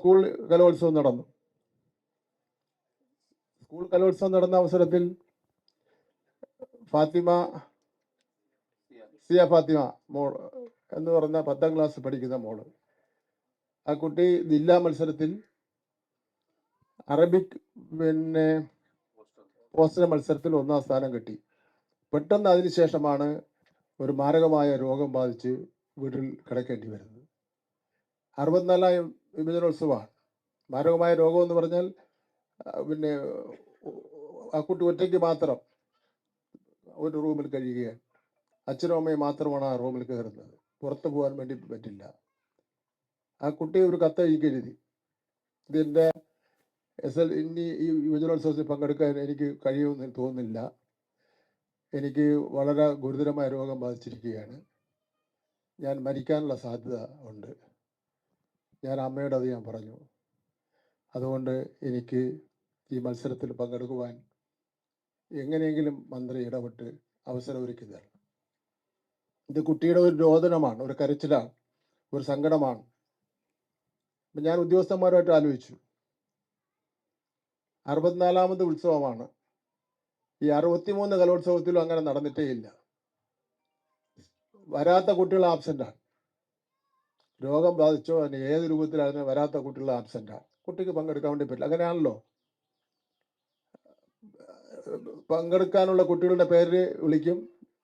School കലോത്സവം നടന്നു. School കലോത്സവം നടന്ന അവസരത്തിൽ ഫാത്തിമ സിയ ഫാത്തിമ മോൾ എന്ന് പറഞ്ഞ പത്താം ക്ലാസ് പഠിക്കുന്ന മോൾ. ആ കുട്ടി ജില്ലാ മത്സരത്തിൽ അറബിക് പിന്നെ പോസ്റ്റർ മത്സരത്തിൽ ഒന്നാം സ്ഥാനം കിട്ടി. പെട്ടെന്ന് അതിനുശേഷമാണ് ഒരു മാരകമായ രോഗം ബാധിച്ച് വീട്ടിൽ കിടക്കേണ്ടി വരുന്നത്. അറുപത്തിനാലാം വിഭജനോത്സവമാണ്. മാരകമായ രോഗം എന്ന് പറഞ്ഞാൽ പിന്നെ ആ കുട്ടി ഒറ്റയ്ക്ക് മാത്രം ഒരു റൂമിൽ കഴിയുകയാണ്. അച്ഛനും അമ്മയും മാത്രമാണ് ആ റൂമിൽ കയറുന്നത്. പുറത്തു പോകാൻ വേണ്ടി പറ്റില്ല. ആ കുട്ടി ഒരു കത്ത് എനിക്ക് എഴുതി ഇതിന്റെ എസ് എൽ ഇനി ഈ യുവജനോത്സവത്തിൽ പങ്കെടുക്കാൻ എനിക്ക് കഴിയുമെന്ന് തോന്നുന്നില്ല. എനിക്ക് വളരെ ഗുരുതരമായ രോഗം ബാധിച്ചിരിക്കുകയാണ്. ഞാൻ മരിക്കാനുള്ള സാധ്യത ഉണ്ട്. ഞാൻ അമ്മയോട് അത് ഞാൻ പറഞ്ഞു. അതുകൊണ്ട് എനിക്ക് ഈ മത്സരത്തിൽ പങ്കെടുക്കുവാൻ എങ്ങനെയെങ്കിലും മന്ത്രി ഇടപെട്ട് അവസരം ഒരുക്കി തരണം. ഇത് കുട്ടിയുടെ ഒരു രോദനമാണ് ഒരു കരച്ചിലാണ് ഒരു സങ്കടമാണ്. ഞാൻ ഉദ്യോഗസ്ഥന്മാരുമായിട്ട് ആലോചിച്ചു. അറുപത്തിനാലാമത് ഉത്സവമാണ്. ഈ അറുപത്തിമൂന്ന് കലോത്സവത്തിലും അങ്ങനെ നടന്നിട്ടേ ഇല്ല. വരാത്ത കുട്ടികൾ ആബ്സെന്റാണ് രോഗം ബാധിച്ചോ അതിന് ഏത് രൂപത്തിലായിരുന്നു വരാത്ത കുട്ടികൾ ആബ്സെന്റാണ് കുട്ടിക്ക് പങ്കെടുക്കാൻ വേണ്ടി പറ്റില്ല. അങ്ങനെയാണല്ലോ. പങ്കെടുക്കാനുള്ള കുട്ടികളുടെ പേര് വിളിക്കും.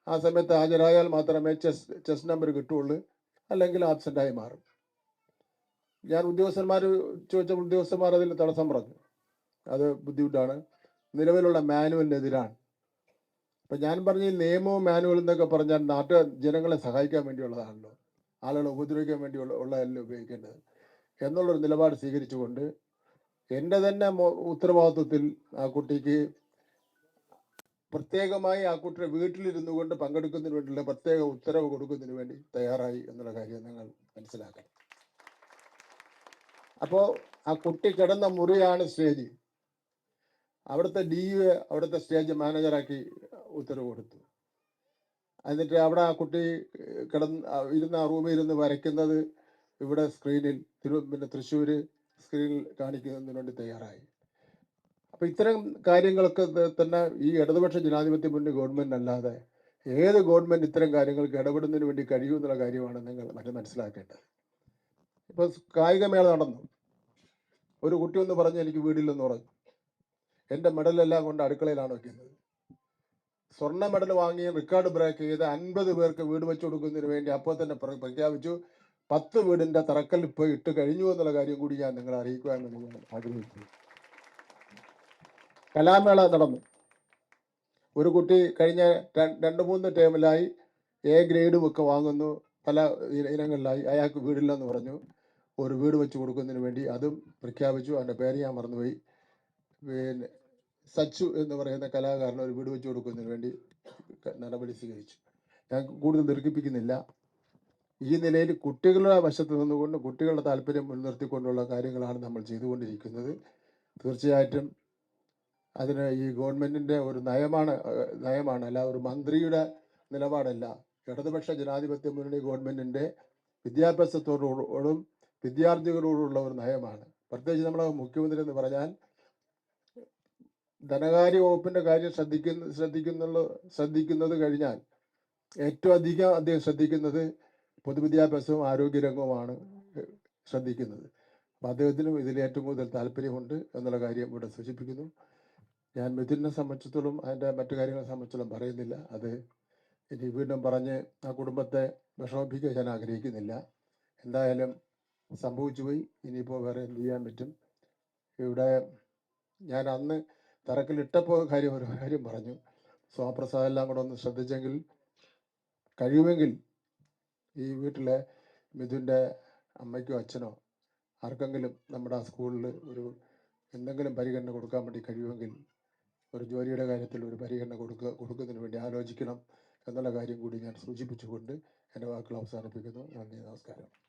ആ സമയത്ത് ഹാജരായാൽ മാത്രമേ ചെസ് ചെസ് നമ്പർ കിട്ടുള്ളൂ അല്ലെങ്കിൽ ആബ്സെന്റായി മാറും. ഞാൻ ഉദ്യോഗസ്ഥന്മാർ ചോദിച്ച ഉദ്യോഗസ്ഥന്മാർ അതിൽ തടസ്സം പറഞ്ഞു. അത് ബുദ്ധിമുട്ടാണ്. നിലവിലുള്ള മാനുവലിനെതിരാണ് അപ്പം ഞാൻ പറഞ്ഞ നിയമവും മാനുവലും എന്നൊക്കെ പറഞ്ഞാൽ നാട്ടു ജനങ്ങളെ സഹായിക്കാൻ വേണ്ടിയുള്ളതാണല്ലോ. ആളുകളെ ഉപദ്രവിക്കാൻ വേണ്ടി ഉള്ളതല്ല ഉപയോഗിക്കേണ്ടത്? എന്നുള്ളൊരു നിലപാട് സ്വീകരിച്ചുകൊണ്ട് എന്റെ തന്നെ ഉത്തരവാദിത്വത്തിൽ ആ കുട്ടിക്ക് പ്രത്യേകമായി ആ കുട്ടിയുടെ വീട്ടിലിരുന്നു കൊണ്ട് പങ്കെടുക്കുന്നതിന് വേണ്ടിയുള്ള പ്രത്യേക ഉത്തരവ് കൊടുക്കുന്നതിന് വേണ്ടി തയ്യാറായി എന്നുള്ള കാര്യം നിങ്ങൾ മനസ്സിലാക്കണം. അപ്പോൾ ആ കുട്ടി കിടന്ന മുറിയാണ് സ്റ്റേജ്. അവിടുത്തെ ഡി യു അവിടുത്തെ സ്റ്റേജ് മാനേജറാക്കി ഉത്തരവ് കൊടുത്തു. എന്നിട്ട് അവിടെ ആ കുട്ടി കിടന്ന് ഇരുന്ന് ആ റൂമിൽ ഇരുന്ന് വരയ്ക്കുന്നത് ഇവിടെ സ്ക്രീനിൽ തിരു പിന്നെ തൃശ്ശൂർ സ്ക്രീനിൽ കാണിക്കുന്നതിന് വേണ്ടി തയ്യാറായി. അപ്പോൾ ഇത്തരം കാര്യങ്ങളൊക്കെ തന്നെ ഈ ഇടതുപക്ഷ ജനാധിപത്യ മുന്നണി ഗവൺമെന്റ് അല്ലാതെ ഏത് ഗവൺമെന്റ് ഇത്തരം കാര്യങ്ങൾക്ക് ഇടപെടുന്നതിന് വേണ്ടി കഴിയും എന്നുള്ള കാര്യമാണ് നിങ്ങൾ മറ്റു മനസ്സിലാക്കേണ്ടത്. ഇപ്പോൾ കായികമേള നടന്നു. ഒരു കുട്ടി ഒന്ന് പറഞ്ഞു എനിക്ക് വീടില്ലെന്ന് പറഞ്ഞു. എന്റെ മെഡലെല്ലാം കൊണ്ട് അടുക്കളയിലാണ് വെക്കുന്നത്. സ്വർണ മെഡൽ വാങ്ങിയ റെക്കോർഡ് ബ്രേക്ക് ചെയ്ത് അൻപത് പേർക്ക് വീട് വെച്ചു കൊടുക്കുന്നതിന് വേണ്ടി അപ്പോൾ തന്നെ പ്രഖ്യാപിച്ചു. പത്ത് വീടിന്റെ തറക്കൽ ഇപ്പോൾ ഇട്ട് കഴിഞ്ഞു എന്നുള്ള കാര്യം കൂടി ഞാൻ നിങ്ങളെ അറിയിക്കുവാൻ ഞാൻ ആഗ്രഹിക്കുന്നു. കലാമേള നടന്നു. ഒരു കുട്ടി കഴിഞ്ഞ രണ്ട് മൂന്ന് ടേമിലായി എ ഗ്രേഡും ഒക്കെ വാങ്ങുന്നു. പല ഇന- ഇനങ്ങളിലായി. അയാൾക്ക് വീടില്ലെന്ന് പറഞ്ഞു. ഒരു വീട് വെച്ച് കൊടുക്കുന്നതിന് വേണ്ടി അതും പ്രഖ്യാപിച്ചു. അവന്റെ പേര് ഞാൻ മറന്നുപോയി. പിന്നെ സച്ചു എന്ന് പറയുന്ന കലാകാരന് ഒരു വീട് വെച്ചു കൊടുക്കുന്നതിന് വേണ്ടി നടപടി സ്വീകരിച്ചു. ഞാൻ കൂടുതൽ ദീർഘിപ്പിക്കുന്നില്ല. ഈ നിലയിൽ കുട്ടികളുടെ വശത്ത് നിന്നുകൊണ്ട് കുട്ടികളുടെ താല്പര്യം മുൻനിർത്തിക്കൊണ്ടുള്ള കാര്യങ്ങളാണ് നമ്മൾ ചെയ്തുകൊണ്ടിരിക്കുന്നത്. തീർച്ചയായിട്ടും അതിന് ഈ ഗവൺമെന്റിന്റെ ഒരു നയമാണ് നയമാണ്. അല്ല ഒരു മന്ത്രിയുടെ നിലപാടല്ല. ഇടതുപക്ഷ ജനാധിപത്യ മുന്നണി ഗവൺമെന്റിന്റെ വിദ്യാഭ്യാസത്തോടും വിദ്യാർത്ഥികളോടുള്ള ഒരു നയമാണ്. പ്രത്യേകിച്ച് നമ്മുടെ മുഖ്യമന്ത്രി എന്ന് പറഞ്ഞാൽ ധനകാര്യ വകുപ്പിന്റെ കാര്യം ശ്രദ്ധിക്കുന്ന ശ്രദ്ധിക്കുന്നുള്ള ശ്രദ്ധിക്കുന്നത് കഴിഞ്ഞാൽ ഏറ്റവും അധികം അദ്ദേഹം ശ്രദ്ധിക്കുന്നത് പൊതുവിദ്യാഭ്യാസവും ആരോഗ്യരംഗവുമാണ് ശ്രദ്ധിക്കുന്നത്. അപ്പം അദ്ദേഹത്തിനും ഇതിൽ ഏറ്റവും കൂടുതൽ താല്പര്യമുണ്ട് എന്നുള്ള കാര്യം ഇവിടെ സൂചിപ്പിക്കുന്നു. ഞാൻ മിഥുനെ സംബന്ധിച്ചിടത്തോളം അതിന്റെ മറ്റു കാര്യങ്ങളെ സംബന്ധിച്ചോളം പറയുന്നില്ല. അത് ഇനി വീണ്ടും പറഞ്ഞ് ആ കുടുംബത്തെ വിഷമിപ്പിക്കാൻ ഞാൻ ആഗ്രഹിക്കുന്നില്ല. എന്തായാലും സംഭവിച്ചു പോയി ഇനിയിപ്പോൾ വേറെ എന്ത് ചെയ്യാൻ പറ്റും? ഇവിടെ ഞാൻ അന്ന് തറക്കിലിട്ടപ്പോൾ കാര്യം ഒരു കാര്യം പറഞ്ഞു. സ്വാപ്രസാദം എല്ലാം കൂടെ ഒന്ന് ശ്രദ്ധിച്ചെങ്കിൽ കഴിയുമെങ്കിൽ ഈ വീട്ടിലെ മിഥുന്റെ അമ്മയ്ക്കോ അച്ഛനോ ആർക്കെങ്കിലും നമ്മുടെ ആ സ്കൂളിൽ ഒരു എന്തെങ്കിലും പരിഗണന കൊടുക്കാൻ വേണ്ടി കഴിയുമെങ്കിൽ ഒരു ജോലിയുടെ കാര്യത്തിൽ ഒരു പരിഗണന കൊടുക്കുക കൊടുക്കുന്നതിന് വേണ്ടി ആലോചിക്കണം എന്നുള്ള കാര്യം കൂടി ഞാൻ സൂചിപ്പിച്ചുകൊണ്ട് എന്റെ വാക്കുകൾ അവസാനിപ്പിക്കുന്നു. നന്ദി നമസ്കാരം.